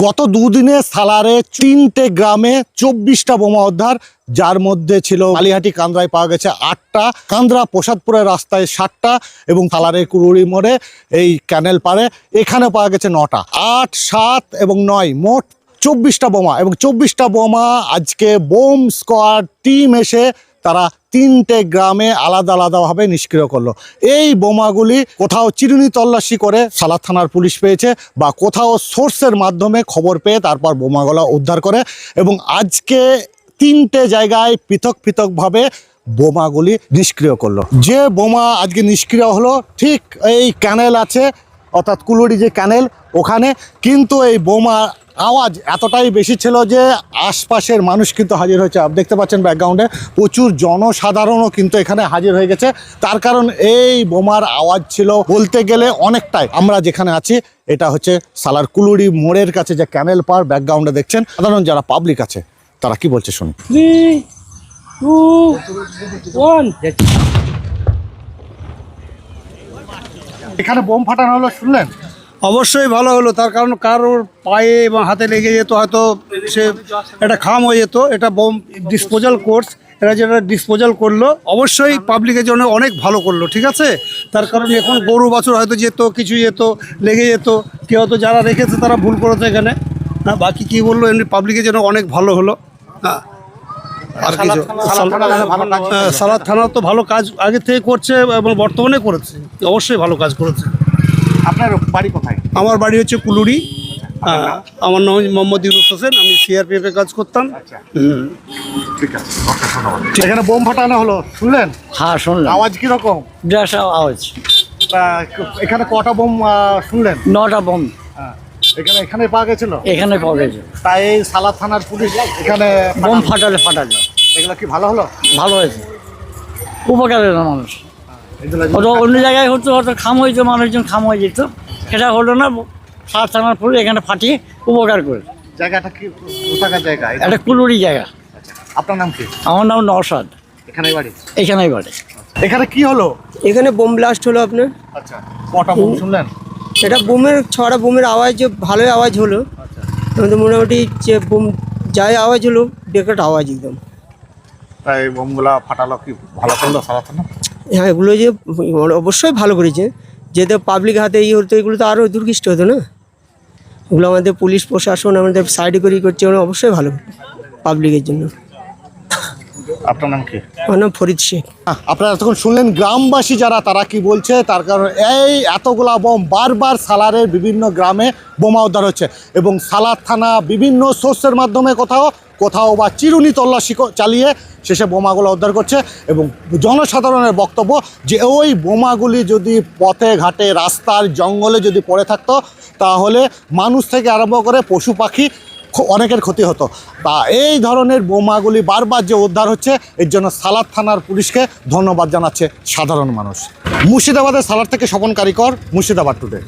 গত দুদিনে সালারে তিনটে গ্রামে চব্বিশটা বোমা উদ্ধার, যার মধ্যে ছিল কালীহাটি কান্দ্রায় পাওয়া গেছে আটটা, কান্দ্রা প্রসাদপুরের রাস্তায় সাতটা এবং সালারের কুড়ুড়ি মোড়ে এই ক্যানেল পারে এখানে পাওয়া গেছে নটা। আট, সাত এবং নয় মোট চব্বিশটা বোমা এবং চব্বিশটা বোমা আজকে বোম স্কোয়াড টিম এসে তারা তিনটে গ্রামে আলাদা আলাদাভাবে নিষ্ক্রিয় করল। এই বোমাগুলি কোথাও চিরুনি তল্লাশি করে সালাদ থানার পুলিশ পেয়েছে বা কোথাও সোর্সের মাধ্যমে খবর পেয়ে তারপর বোমাগুলো উদ্ধার করে এবং আজকে তিনটে জায়গায় পৃথক পৃথকভাবে বোমাগুলি নিষ্ক্রিয় করল। যে বোমা আজকে নিষ্ক্রিয় হলো, ঠিক এই ক্যানেল আছে অর্থাৎ কুলুরি যে ক্যানেল ওখানে কিন্তু এই বোমা আওয়াজ এতটাই বেশি ছিল যে আশপাশের মানুষ কিন্তু হাজির হয়েছে। দেখতে পাচ্ছেন ব্যাকগ্রাউন্ডে প্রচুর জনসাধারণও কিন্তু এখানে হাজির হয়ে গেছে। তার কারণ এই বোমার আওয়াজ ছিল বলতে গেলে অনেকটাই। আমরা যেখানে আছি, এটা হচ্ছে সালার কুলুরি মোড়ের কাছে যে ক্যানেল পার ব্যাকগ্রাউন্ডে দেখছেন। সাধারণ যারা পাবলিক আছে, তারা কি বলছে শুনুন। এখানে বোম ফাটানো হলো, শুনলেন? অবশ্যই ভালো হলো, তার কারণ কারোর পায়ে এবং হাতে লেগে যেত, হয়তো সে একটা খাম হয়ে যেত। এটা বোম ডিসপোজাল কোর্স এরা যেটা ডিসপোজাল করল, অবশ্যই পাবলিকের জন্য অনেক ভালো করল, ঠিক আছে? তার কারণ এখন গরু বাছুর হয়তো যেত, কিছু যেত, লেগে যেত, কেউ হয়তো যারা রেখেছে তারা ভুল করেছে এখানে। বাকি কী বলল, এমনি পাবলিকের জন্য অনেক ভালো হলো। হ্যাঁ আর কিছু? হ্যাঁ, সালাদ থানা তো ভালো কাজ আগে থেকে করছে এবং বর্তমানে করেছে। অবশ্যই ভালো কাজ করেছে। আপনার বাড়ি কোথায়? আমার বাড়ি হচ্ছে কুলুরি। হ্যাঁ, আমার নাম মোহাম্মদ ইউনুস হোসেন। আমি সিআরপিএফ এ কাজ করতাম। ঠিক আছে এখানে বোম ফাটানো হলো শুনলেন? হ্যাঁ শুনলাম। আওয়াজ কীরকম? আওয়াজ। এখানে কটা বোম শুনলেন? নটা বোম। হ্যাঁ। এখানে এখানে পাওয়া গেছিল? এখানে পাওয়া গেছে। তাই সালাদ থানার পুলিশ এখানে বোম ফাটালে ফাটালো। এগুলো কি ভালো হলো? ভালো হয়েছে। উপকার হলো মানুষ। অন্য জায়গায় হতো হয়তো খাম হয়েছে মানুষজন খাম হয়ে যেত। সেটা হলো না সাত থানার ফুল এখানে ফাটিয়ে উপকার করে জায়গাটা কি কোথাকার জায়গা? এটা- একটা কুলুরি জায়গা। আপনার নাম কি? আমার নাম নওশাদ। এখানে বাড়ি? এখানেই বাড়ে। এখানে কি হলো? এখানে বোম ব্লাস্ট হলো আপনার। আচ্ছা কটা বোম শুনলেন? এটা বোমের ছড়া বোমের আওয়াজ যে ভালোই আওয়াজ হলো। আমাদের মোটামুটি যে বোম যাই আওয়াজ হলো বেকার আওয়াজ একদম। তাই বোমগুলা ফাটালো কি ভালো করল থানা হ্যাঁ এগুলো যে অবশ্যই ভালো করেছে। যেহেতু পাবলিক হাতে ইয়ে হতো এগুলো তো আরও দুর্গিষ্ট হতো না? এগুলো আমাদের পুলিশ প্রশাসন আমাদের সাইডে করে করছে অবশ্যই ভালো পাবলিকের জন্য। আপনার নাম কি? আমার নাম ফরিদ শেখ। আপনারা এতক্ষণ শুনলেন গ্রামবাসী যারা তারা কি বলছে? তার কারণ এই এতগুলা বোম বারবার সালারের বিভিন্ন গ্রামে বোমা উদ্ধার হচ্ছে এবং সালার থানা বিভিন্ন সোর্সের মাধ্যমে কোথাও কোথাও বা চিরুনি তল্লাশি চালিয়ে শেষে বোমাগুলো উদ্ধার করছে এবং জনসাধারণের বক্তব্য যে ওই বোমাগুলি যদি পথে ঘাটে রাস্তার জঙ্গলে যদি পড়ে থাকতো তাহলে মানুষ থেকে আরম্ভ করে পশু পাখি অনেকের ক্ষতি হতো। তা এই ধরনের বোমাগুলি বারবার যে উদ্ধার হচ্ছে, এর জন্য সালাদ থানার পুলিশকে ধন্যবাদ জানাচ্ছে সাধারণ মানুষ। মুর্শিদাবাদের সালাদ থেকে স্বপন কারিকর, মুর্শিদাবাদ টুডে